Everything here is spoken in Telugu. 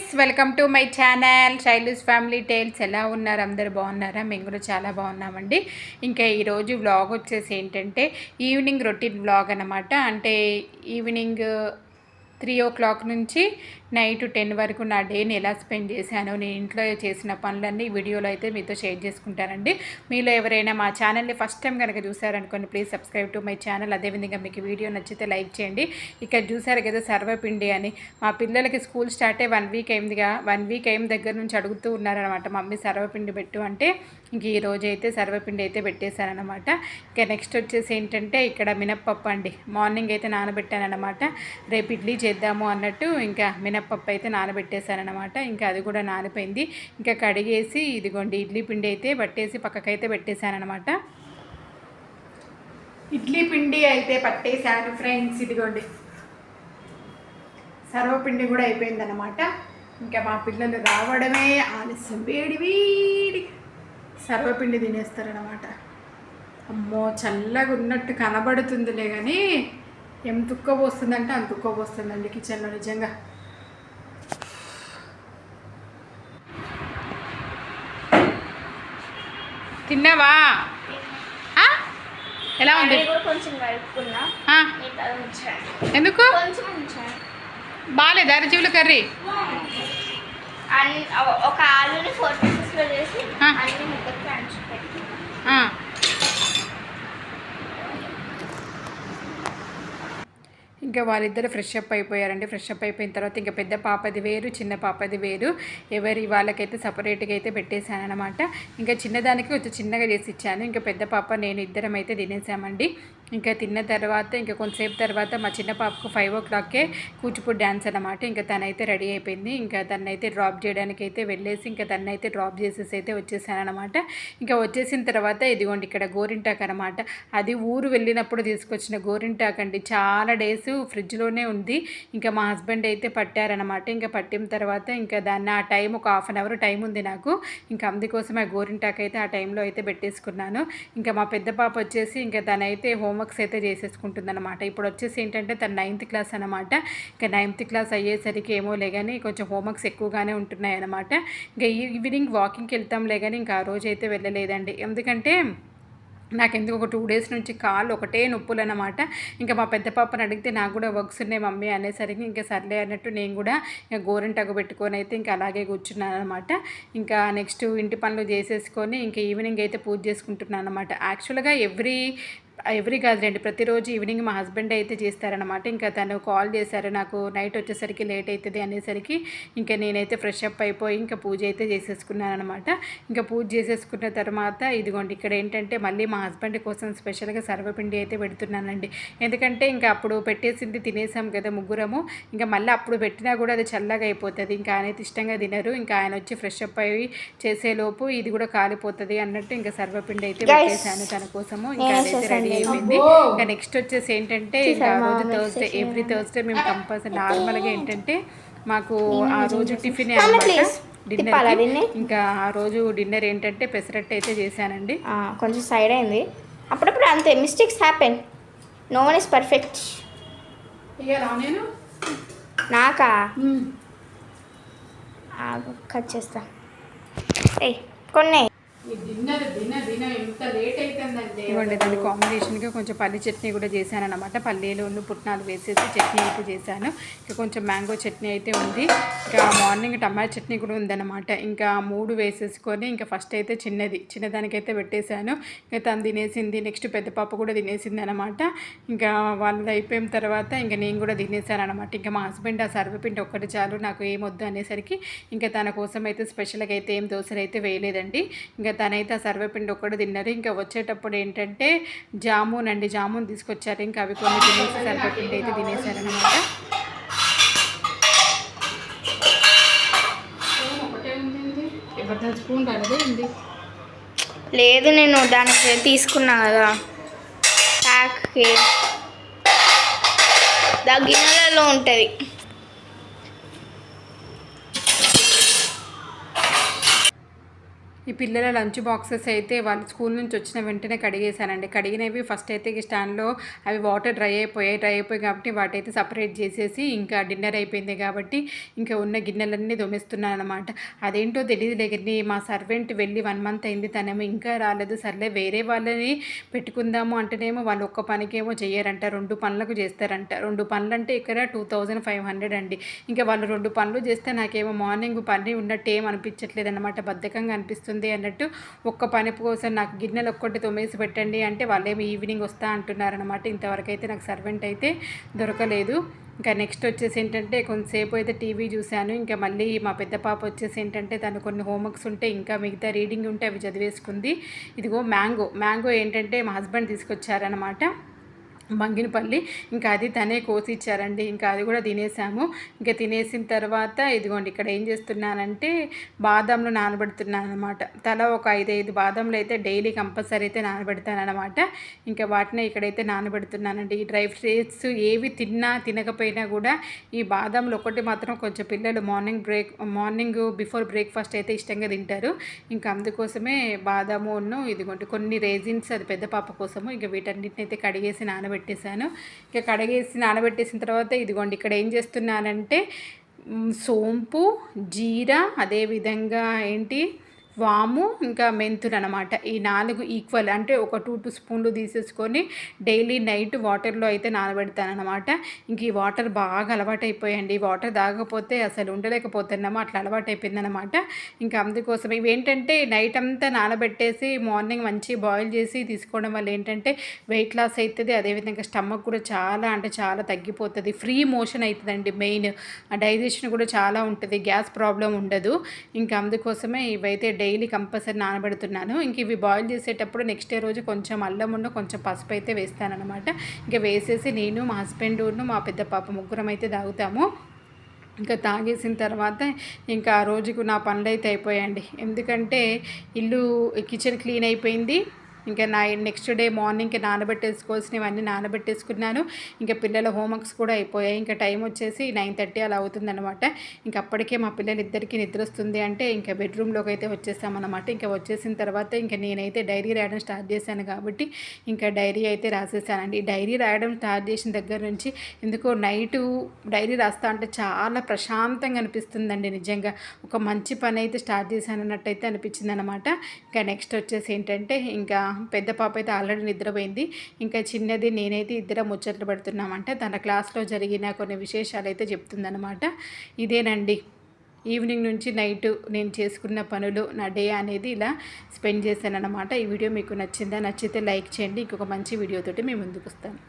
Friends welcome to my channel childs family tiles. ఎలా ఉన్నారు? అందరు బాగున్నారా? మేము కూడా చాలా బాగున్నామండి. ఇంకా ఈరోజు వ్లాగ్ వచ్చేసి ఏంటంటే ఈవినింగ్ రొటీన్ వ్లాగ్ అనమాట అంటే ఈవినింగ్ త్రీ ఓ క్లాక్ నుంచి నైట్ టెన్ వరకు నా డేని ఎలా స్పెండ్ చేశాను నేను ఇంట్లో చేసిన పనులన్నీ వీడియోలో అయితే మీతో షేర్ చేసుకుంటానండి. మీలో ఎవరైనా మా ఛానల్ని ఫస్ట్ టైం కనుక చూసారనుకోండి please subscribe to my channel. అదేవిధంగా మీకు వీడియో నచ్చితే లైక్ చేయండి. ఇక్కడ చూసారు కదా సర్వపిండి అని మా పిల్లలకి స్కూల్ స్టార్ట్ అయ్యి వన్ వీక్ అయిందిగా వన్ వీక్ అయిన దగ్గర నుంచి అడుగుతూ ఉన్నారనమాట మమ్మీ సర్వపిండి పెట్టు అంటే ఇంక ఈరోజు అయితే సర్వపిండి అయితే పెట్టేశారనమాట ఇంకా నెక్స్ట్ వచ్చేసి ఏంటంటే ఇక్కడ మినప్పప్పు అండి. మార్నింగ్ అయితే నానబెట్టానమాట రేపు ఇడ్లీ చేద్దాము అన్నట్టు ఇంకా మినప్పప్పు అయితే నానబెట్టేశానమాట ఇంకా అది కూడా నానిపోయింది. ఇంకా కడిగేసి ఇదిగోండి ఇడ్లీ పిండి అయితే పట్టేసి పక్కకైతే పెట్టేశానమాట ఇడ్లీ పిండి అయితే పట్టేశాను ఫ్రెండ్స్ ఇదిగోండి. సర్వపిండి కూడా అయిపోయిందన్నమాట. ఇంకా మా పిల్లలు రావడమే ఆలస్యం. వేడి వేడి. సర్వపిండి తినేస్తారనమాట అమ్మో చల్లగా ఉన్నట్టు కనబడుతుందిలే కానీ ఎంత తుక్కపోస్తుందంటే అంత తుక్కపోస్తుందండి కిచెన్లో నిజంగా. తిన్నావా? ఎలా ఉంది? ఎందుకు? బాగాలేదు అరజీవుల కర్రీ? ఒక ఆలుని ఫోర్ పీసెస్లో చేసి. అన్ని ముద్దకి పెట్టి. ఇంకా వాళ్ళిద్దరు ఫ్రెష్ అప్ అయిపోయారండి. ఫ్రెష్ అప్ అయిపోయిన తర్వాత ఇంకా పెద్ద పాపది వేరు చిన్న పాపది వేరు. ఎవరి వాళ్ళకైతే సపరేట్గా అయితే పెట్టేశాను అనమాట ఇంకా చిన్నదానికి కొంచెం చిన్నగా చేసి ఇచ్చాను. ఇంకా పెద్ద పాప నేను ఇద్దరం అయితే తినేసామండి. ఇంకా తిన్న తర్వాత ఇంకా కొంతసేపు తర్వాత మా చిన్న పాపకు ఫైవ్ ఓ క్లాక్కే కూచిపూడి డ్యాన్స్ అనమాట ఇంకా తనైతే రెడీ అయిపోయింది. ఇంకా తనైతే డ్రాప్ చేయడానికి అయితే వెళ్ళేసి ఇంకా తనైతే డ్రాప్ చేసేసి అయితే వచ్చేసాను అనమాట ఇంకా వచ్చేసిన తర్వాత ఇదిగోండి ఇక్కడ గోరింటాక్ అనమాట అది ఊరు వెళ్ళినప్పుడు తీసుకొచ్చిన గోరింటాక్ అండి. చాలా డేస్ ఫ్రిడ్జ్లోనే ఉంది. ఇంకా మా హస్బెండ్ అయితే పట్టారనమాట ఇంకా పట్టిన తర్వాత ఇంకా దాన్ని ఆ టైం ఒక హాఫ్ అన్ అవర్ టైం ఉంది నాకు. ఇంకా అందుకోసం ఆ గోరింటాక్ అయితే ఆ టైంలో అయితే పెట్టేసుకున్నాను. ఇంకా మా పెద్ద పాప వచ్చేసి ఇంకా తనైతే హోంవర్క్స్ అయితే చేసేసుకుంటుంది అనమాట ఇప్పుడు వచ్చేసి ఏంటంటే తన నైన్త్ క్లాస్ అనమాట ఇంకా నైన్త్ క్లాస్ అయ్యేసరికి ఏమో లేగాని కొంచెం హోంవర్క్స్ ఎక్కువగానే ఉంటున్నాయి అనమాట ఇంకా ఈవినింగ్ వాకింగ్కి వెళ్తాంలే కానీ ఇంకా ఆ రోజు అయితే వెళ్ళలేదండి. ఎందుకంటే నాకు ఎందుకు ఒక టూ డేస్ నుంచి కాళ్ళు ఒకటే నొప్పులు అనమాట ఇంకా మా పెద్ద పాపను అడిగితే నాకు కూడా వర్క్స్ ఉన్నాయి మమ్మీ అనేసరికి ఇంకా సర్లే అన్నట్టు నేను కూడా ఇంకా గోరింటకు పెట్టుకొని అయితే ఇంకా అలాగే కూర్చున్నాను అనమాట ఇంకా నెక్స్ట్ ఇంటి పనులు చేసేసుకొని ఇంకా ఈవినింగ్ అయితే పూజ చేసుకుంటున్నాను అనమాట యాక్చువల్గా ఎవ్రీ ఎవ్రీ కాదులేండి. ప్రతిరోజు ఈవినింగ్ మా హస్బెండ్ అయితే చేస్తారనమాట ఇంకా తను కాల్ చేశారు నాకు నైట్ వచ్చేసరికి లేట్ అవుతుంది అనేసరికి ఇంకా నేనైతే ఫ్రెష్ అప్ అయిపోయి ఇంకా పూజ అయితే చేసేసుకున్నాను అనమాట ఇంకా పూజ చేసేసుకున్న తర్వాత ఇదిగోండి ఇక్కడ ఏంటంటే మళ్ళీ మా హస్బెండ్ కోసం స్పెషల్గా సర్వపిండి అయితే పెడుతున్నానండి. ఎందుకంటే ఇంకా అప్పుడు పెట్టేసింది తినేసాం కదా ముగ్గురము. ఇంకా మళ్ళీ అప్పుడు పెట్టినా కూడా అది చల్లగా అయిపోతుంది. ఇంకా ఆయన అయితే ఇష్టంగా తినరు. ఇంకా ఆయన వచ్చి ఫ్రెష్ అప్ అయ్యి చేసేలోపు ఇది కూడా కాలిపోతుంది అన్నట్టు ఇంకా సర్వపిండి అయితే పెట్టేశాను తన కోసము. ఇంకా అదైతే రెడీ అయిపోయింది ఇంకా నెక్స్ట్ వచ్చేసి ఏంటంటే రోజు థర్స్డే ఎవ్రీ థర్స్డే మేము కంపల్సరీ నార్మల్గా ఏంటంటే మాకు ఆ రోజు టిఫిన్ డిన్నర్? ఇంకా ఆ రోజు డిన్నర్ ఏంటంటే పెసరట్టు అయితే చేశానండి. కొంచెం సైడ్ అయింది. అప్పుడప్పుడు అంతే mistakes happen no one is perfect నాకా? కట్ చేస్తా. ఏయ్ కొన్ని. ఇవ్వండి దాని కాంబినేషన్గా కొంచెం పల్లి చట్నీ కూడా చేశాను అనమాట పల్లీలు ఉన్న పుట్నాలు వేసేసి చట్నీ అయితే చేశాను. ఇంకా కొంచెం మ్యాంగో చట్నీ అయితే ఉంది. ఇంకా మార్నింగ్ టమాటా చట్నీ కూడా ఉందన్నమాట. ఇంకా మూడు వేసేసుకొని ఇంకా ఫస్ట్ అయితే చిన్నది. చిన్నదానికైతే పెట్టేశాను. ఇంకా తను తినేసింది నెక్స్ట్ పెద్ద పాప కూడా తినేసింది అనమాట ఇంకా వాళ్ళది అయిపోయిన తర్వాత ఇంకా నేను కూడా తినేసాను అనమాట ఇంకా మా హస్బెండ్ ఆ సర్వపిండి ఒక్కటి చాలు నాకు ఏమొద్దు అనేసరికి ఇంకా తన కోసం అయితే స్పెషల్గా అయితే ఏం దోశలు అయితే వేయలేదండి. ఇంకా తనైతే ఆ సర్వపిండి ఒక్కడు తిన్నారు. ఇంకా వచ్చేటప్పుడు ఏంటంటే జామున్ అండి జామున్ తీసుకొచ్చారు. ఇంకా అవి కొన్ని తినేసి సర్వపిండి అయితే తినేశారనమాట స్పూన్ రాలేదే లేదు నేను దానికి తీసుకున్నా కదా. ప్యాక్కి. దా గిన్నెలలో ఉంటుంది. ఈ పిల్లల లంచ్ బాక్సెస్ అయితే వాళ్ళు స్కూల్ నుంచి వచ్చిన వెంటనే కడిగేశానండి కడిగినవి ఫస్ట్ అయితే ఈ స్టాండ్లో అవి వాటర్ డ్రై అయిపోయాయి. డ్రై అయిపోయి కాబట్టి వాటైతే సపరేట్ చేసేసి ఇంకా డిన్నర్ అయిపోయింది కాబట్టి ఇంకా ఉన్న గిన్నెలన్నీ దొమిస్తున్నాను అనమాట అదేంటో తెలియదు లేకండి మా సర్వెంట్ వెళ్ళి వన్ మంత్ అయింది. తనేమో ఇంకా రాలేదు. సర్లే వేరే వాళ్ళని పెట్టుకుందాము అంటేనేమో వాళ్ళు ఒక్క పనికేమో చేయరంట రెండు పనులకు చేస్తారంట. రెండు పనులు అంటే ఇక్కడ టూ థౌజండ్ ఫైవ్ హండ్రెడ్ అండి. ఇంకా వాళ్ళు రెండు పనులు చేస్తే నాకేమో మార్నింగ్ పని ఉన్నట్టు ఏం అనిపించట్లేదు అనమాట బద్ధకంగా అనిపిస్తుంది. అన్నట్టు ఒక్క పని కోసం నాకు గిన్నెలు ఒక్కటి తొమ్మేసి పెట్టండి అంటే వాళ్ళేమి ఈవినింగ్ వస్తా అంటున్నారనమాట ఇంతవరకు అయితే నాకు సర్వెంట్ అయితే దొరకలేదు. ఇంకా నెక్స్ట్ వచ్చేసి ఏంటంటే కొంతసేపు అయితే టీవీ చూశాను. ఇంకా మళ్ళీ మా పెద్ద పాప వచ్చేసి ఏంటంటే తను కొన్ని హోంవర్క్స్ ఉంటే ఇంకా మిగతా రీడింగ్ ఉంటే అవి చదివేసుకుంది. ఇదిగో మ్యాంగో. మ్యాంగో ఏంటంటే మా హస్బెండ్ తీసుకొచ్చారనమాట బంగినపల్లి ఇంకా అది తనే కోసి ఇచ్చారండి ఇంకా అది కూడా తినేసాము. ఇంకా తినేసిన తర్వాత ఇదిగోండి ఇక్కడ ఏం చేస్తున్నానంటే బాదంలు నానబెడుతున్నాను అనమాట తల ఒక ఐదు ఐదు బాదంలు అయితే డైలీ కంపల్సరీ అయితే నానబెడతానమాట ఇంకా వాటిని ఇక్కడైతే నానబెడుతున్నానండి. ఈ డ్రై ఫ్రూట్స్ ఏవి తిన్నా తినకపోయినా కూడా ఈ బాదంలు ఒకటి మాత్రం కొంచెం పిల్లలు morning break morning before breakfast అయితే ఇష్టంగా తింటారు. ఇంకా అందుకోసమే బాదామును ఇదిగోండి కొన్ని రేజిన్స్ అది పెద్ద పాప కోసము ఇంకా వీటన్నిటిని అయితే కడిగేసి నానబెట్టి నానబెట్టేశాను ఇక కడిగేసి నానబెట్టేసిన తర్వాత ఇదిగోండి ఇక్కడ ఏం చేస్తున్నానంటే సోంపు జీరా అదేవిధంగా ఏంటి వాము ఇంకా మెంతులు అనమాట ఈ నాలుగు ఈక్వల్ అంటే ఒక టూ టూ స్పూన్లు తీసేసుకొని డైలీ నైట్ వాటర్లో అయితే నానబెడతాను అనమాట ఇంక ఈ వాటర్ బాగా అలవాటైపోయాయండి ఈ వాటర్ తాగకపోతే అసలు ఉండలేకపోతున్నాము. అట్లా అలవాటైపోయిందనమాట ఇంకా అందుకోసం ఇవి ఏంటంటే నైట్ అంతా నానబెట్టేసి మార్నింగ్ మంచి బాయిల్ చేసి తీసుకోవడం వల్ల ఏంటంటే వెయిట్ లాస్ అవుతుంది అదేవిధంగా స్టమక్ కూడా చాలా అంటే చాలా తగ్గిపోతుంది. ఫ్రీ మోషన్ అవుతుందండి మెయిన్ డైజెషన్ కూడా చాలా ఉంటుంది. గ్యాస్ ప్రాబ్లం ఉండదు. ఇంకా అందుకోసమే ఇవైతే డైలీ కంపల్సరీ నానబెడుతున్నాను. ఇంక ఇవి బాయిల్ చేసేటప్పుడు నెక్స్ట్ డే రోజు కొంచెం అల్లం ఉండు కొంచెం పసుపు అయితే వేస్తానమాట ఇంకా వేసేసి నేను మా హస్బెండ్ మా పెద్ద పాప ముగ్గురం అయితే తాగుతాము. ఇంకా తాగేసిన తర్వాత ఇంకా ఆ రోజుకు నా పనులు అయితే అయిపోయాయండి. ఎందుకంటే ఇల్లు కిచెన్ క్లీన్ అయిపోయింది. ఇంకా నా నెక్స్ట్ డే మార్నింగ్కి నానబెట్టేసుకోవాల్సినవన్నీ నానబెట్టేసుకున్నాను. ఇంకా పిల్లల హోంవర్క్స్ కూడా అయిపోయాయి. ఇంకా టైం వచ్చేసి నైన్ థర్టీ అలా అవుతుందన్నమాట. ఇంకా అప్పటికే మా పిల్లలు ఇద్దరికి నిద్ర వస్తుంది అంటే ఇంకా బెడ్రూమ్లోకి అయితే వచ్చేసామన్నమాట. ఇంకా వచ్చేసిన తర్వాత ఇంకా నేనైతే డైరీ రాయడం స్టార్ట్ చేశాను కాబట్టి ఇంకా డైరీ అయితే రాసేసానండి. డైరీ రాయడం స్టార్ట్ చేసిన దగ్గర నుంచి ఎందుకో నైటు డైరీ రాస్తా అంటే చాలా ప్రశాంతంగా అనిపిస్తుందండి నిజంగా. ఒక మంచి పని అయితే స్టార్ట్ చేశాను అన్నట్టయితే అనిపించింది అనమాట ఇంకా నెక్స్ట్ వచ్చేసి ఏంటంటే ఇంకా పెద్ద పాప అయితే ఆల్రెడీ నిద్రపోయింది. ఇంకా చిన్నది నేనైతే ఇద్దరం ముచ్చట్లు పడుతున్నామంటే తన క్లాస్లో జరిగిన కొన్ని విశేషాలు అయితే చెప్తుందనమాట ఇదేనండి. ఈవినింగ్ నుంచి నైట్ నేను చేసుకున్న పనులు నా డే అనేది ఇలా స్పెండ్ చేశాను అనమాట ఈ వీడియో మీకు నచ్చిందా? నచ్చితే లైక్ చేయండి. ఇంకొక మంచి వీడియోతోటి మేము ముందుకు వస్తాను.